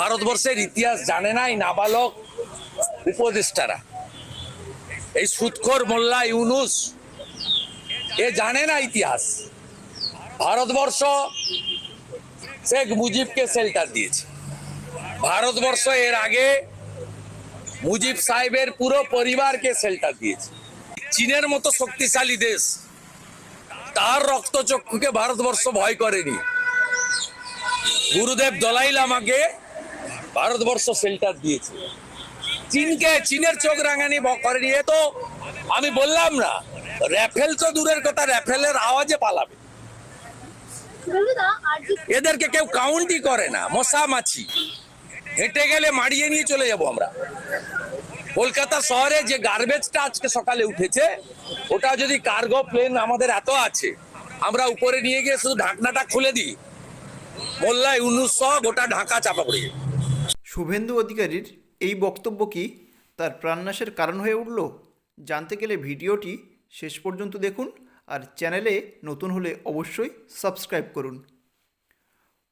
ভারতবর্ষের ইতিহাস জানে না এই নাবালক উপদেষ্টারা। এই সুৎখর মোল্লা ইউনুস, এ জানে না ইতিহাস। ভারতবর্ষ শেখ মুজিবকে শেল্টার দিয়েছে। ভারতবর্ষ এর আগে মুজিব সাহেবের পুরো পরিবারকে শেল্টার দিয়েছে। চীনের মতো শক্তিশালী দেশ, তার রক্তচক্ষুকে ভারতবর্ষ ভয় করেনি। গুরুদেব দলাই লামাকে ভারতবর্ষ শেল্টার দিয়েছে। চীনকে চীনের চোখ রাঙানি করেনি এ তো আমি বললাম না র্যাফেল তো দূরের কথা র্যাফেলের আওয়াজে পালাবে। এদেরকে কেউ কাউন্টই করে না মশা মাছি হেঁটে গেলে মাড়িয়ে নিয়ে চলে যাব আমরা। কলকাতা শহরে যে গার্বেজটা আজকে সকালে উঠেছে ওটা যদি কার্গো প্লেন আমাদের এত আছে আমরা উপরে নিয়ে গিয়ে শুধু ঢাকনাটা খুলে দিই। মোল্লা ইউনুস সহ গোটা ঢাকা চাপা পড়ে। শুভেন্দু অধিকারীর এই বক্তব্য কি তার প্রাণনাশের কারণ হয়ে উঠল? জানতে গেলে ভিডিওটি শেষ পর্যন্ত দেখুন আর চ্যানেলে নতুন হলে অবশ্যই সাবস্ক্রাইব করুন।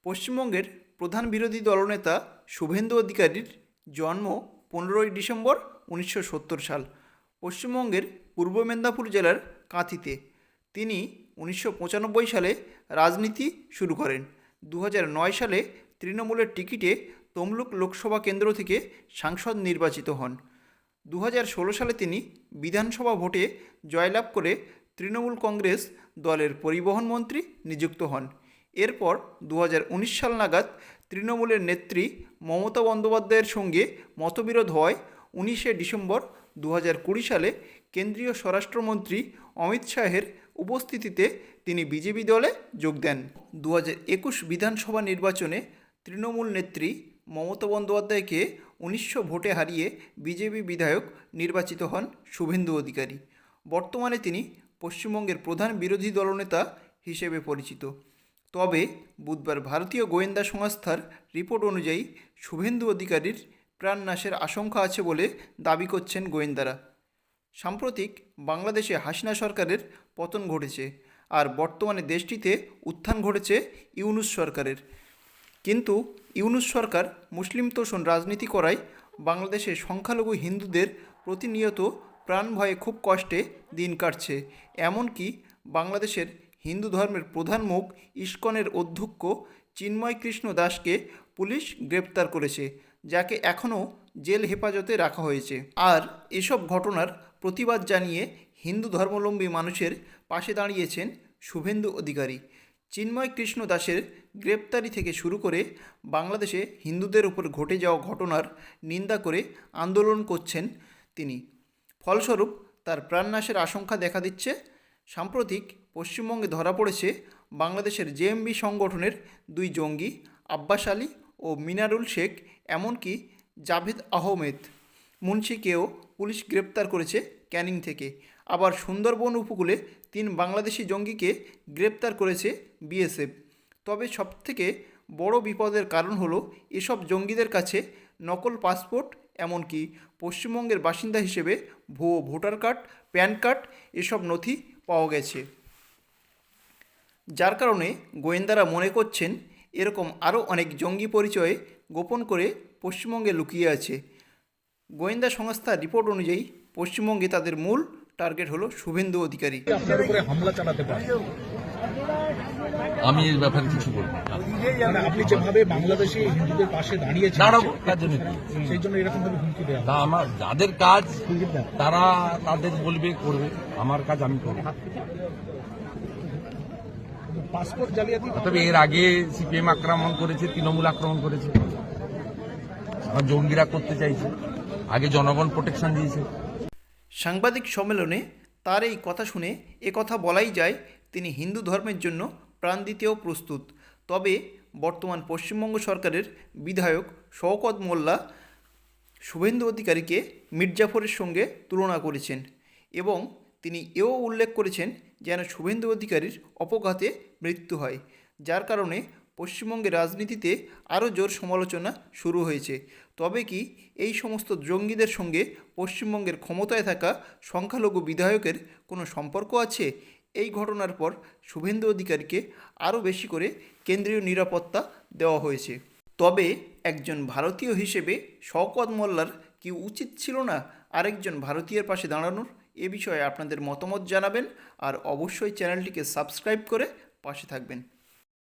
পশ্চিমবঙ্গের প্রধান বিরোধী দলনেতা শুভেন্দু অধিকারীর জন্ম পনেরোই ডিসেম্বর উনিশশো সত্তর সাল, পশ্চিমবঙ্গের পূর্ব মেদিনীপুর জেলার কাঁথিতে। তিনি উনিশশো পঁচানব্বই সালে রাজনীতি শুরু করেন। দু সালে তৃণমূলের টিকিটে তমলুক লোকসভা কেন্দ্র থেকে সাংসদ নির্বাচিত হন। দু সালে তিনি বিধানসভা ভোটে জয়লাভ করে তৃণমূল কংগ্রেস দলের পরিবহন মন্ত্রী নিযুক্ত হন। এরপর দু হাজার উনিশ সাল নাগাদ তৃণমূলের নেত্রী মমতা বন্দ্যোপাধ্যায়ের সঙ্গে মতবিরোধ হয়। উনিশে ডিসেম্বর দু সালে কেন্দ্রীয় স্বরাষ্ট্রমন্ত্রী অমিত শাহের উপস্থিতিতে তিনি বিজেপি দলে যোগ দেন। দু বিধানসভা নির্বাচনে তৃণমূল নেত্রী মমতা বন্দ্যোপাধ্যায়কে উনিশশো ভোটে হারিয়ে বিজেপি বিধায়ক নির্বাচিত হন শুভেন্দু অধিকারী। বর্তমানে তিনি পশ্চিমবঙ্গের প্রধান বিরোধী দলনেতা হিসেবে পরিচিত। তবে বুধবার ভারতীয় গোয়েন্দা সংস্থার রিপোর্ট অনুযায়ী শুভেন্দু অধিকারীর প্রাণনাশের আশঙ্কা আছে বলে দাবি করছেন গোয়েন্দারা। সাম্প্রতিক বাংলাদেশে হাসিনা সরকারের পতন ঘটেছে, আর বর্তমানে দেশটিতে উত্থান ঘটেছে ইউনুস সরকারের। কিন্তু ইউনুস সরকার মুসলিম তোষণ রাজনীতি করায় বাংলাদেশে সংখ্যালঘু হিন্দুদের প্রতিনিয়ত প্রাণ ভয়ে খুব কষ্টে দিন কাটছে। এমনকি বাংলাদেশের হিন্দু ধর্মের প্রধান মুখ ইস্কনের অধ্যক্ষ চিন্ময় কৃষ্ণ দাসকে পুলিশ গ্রেপ্তার করেছে, যাকে এখনও জেল হেফাজতে রাখা হয়েছে। আর এসব ঘটনার প্রতিবাদ জানিয়ে হিন্দু ধর্মাবলম্বী মানুষের পাশে দাঁড়িয়েছেন শুভেন্দু অধিকারী। চিন্ময় কৃষ্ণ দাসের গ্রেপ্তারি থেকে শুরু করে বাংলাদেশে হিন্দুদের উপর ঘটে যাওয়া ঘটনার নিন্দা করে আন্দোলন করছেন তিনি। ফলস্বরূপ, তার প্রাণনাশের আশঙ্কা দেখা দিচ্ছে। সাম্প্রতিক পশ্চিমবঙ্গে ধরা পড়েছে বাংলাদেশের জেএমবি সংগঠনের দুই জঙ্গি, আব্বাস আলী ও মিনারুল শেখ, এমনকি জাভেদ আহমেদ। মুন্সিকেও পুলিশ গ্রেপ্তার করেছে ক্যানিং থেকে। আবার সুন্দরবন উপকূলে তিন বাংলাদেশি জঙ্গিকে গ্রেপ্তার করেছে বিএসএফ। তবে সবথেকে বড় বিপদের কারণ হলো এসব জঙ্গিদের কাছে নকল পাসপোর্ট, এমনকি পশ্চিমবঙ্গের বাসিন্দা হিসেবে ভুয়ো ভোটার কার্ড, প্যান কার্ড এসব নথি পাওয়া গেছে। যার কারণে গোয়েন্দারা মনে করছেন এরকম আরও অনেক জঙ্গি পরিচয়ে গোপন করে পশ্চিমবঙ্গে লুকিয়ে আছে। গোয়েন্দা সংস্থার রিপোর্ট অনুযায়ী পশ্চিমবঙ্গে তাদের মূল টার্গেট হলো শুভেন্দু অধিকারী। হামলা চালাতে পারে। আমি এই ব্যাপারে কিছু বলব মানে আপনি যেভাবে বাংলাদেশে হিন্দুদের পাশে দাঁড়িয়েছেন দাঁড়াবো তার জন্য সেই জন্য এরকম ভাবে হুমকি দেওয়া তা আমার যাদের কাজ তারা তাদের বলবে করবে আমার কাজ আমি করব। পাসপোর্ট জালিয়াতি তবে এর আগে সিপিএম আক্রমণ করেছে তৃণমূল আক্রমণ করেছে। জঙ্গিরা করতে চাইছে। আগে জনগণ প্রোটেকশন দিয়েছে। সাংবাদিক সম্মেলনে তার এই কথা শুনে কথা বলাই যায়, তিনি হিন্দু ধর্মের জন্য প্রাণ দিতেও প্রস্তুত। তবে বর্তমান পশ্চিমবঙ্গ সরকারের বিধায়ক শওকত মোল্লা শুভেন্দু অধিকারীকে মির্জাফরের সঙ্গে তুলনা করেছেন এবং তিনি এও উল্লেখ করেছেন যেন শুভেন্দু অধিকারীর অপঘাতে মৃত্যু হয়, যার কারণে পশ্চিমবঙ্গের রাজনীতিতে আরও জোর সমালোচনা শুরু হয়েছে। তবে কি এই সমস্ত জঙ্গিদের সঙ্গে পশ্চিমবঙ্গের ক্ষমতায় থাকা সংখ্যালঘু বিধায়কের কোনো সম্পর্ক আছে? এই ঘটনার পর শুভেন্দু অধিকারীকে আরও বেশি করে কেন্দ্রীয় নিরাপত্তা দেওয়া হয়েছে। তবে একজন ভারতীয় হিসেবে শওকত মোল্লার কি উচিত ছিল না আরেকজন ভারতীয়ের পাশে দাঁড়ানোর এ বিষয়ে আপনাদের মতামত জানাবেন। আর অবশ্যই চ্যানেলটিকে সাবস্ক্রাইব করে পাশে থাকবেন।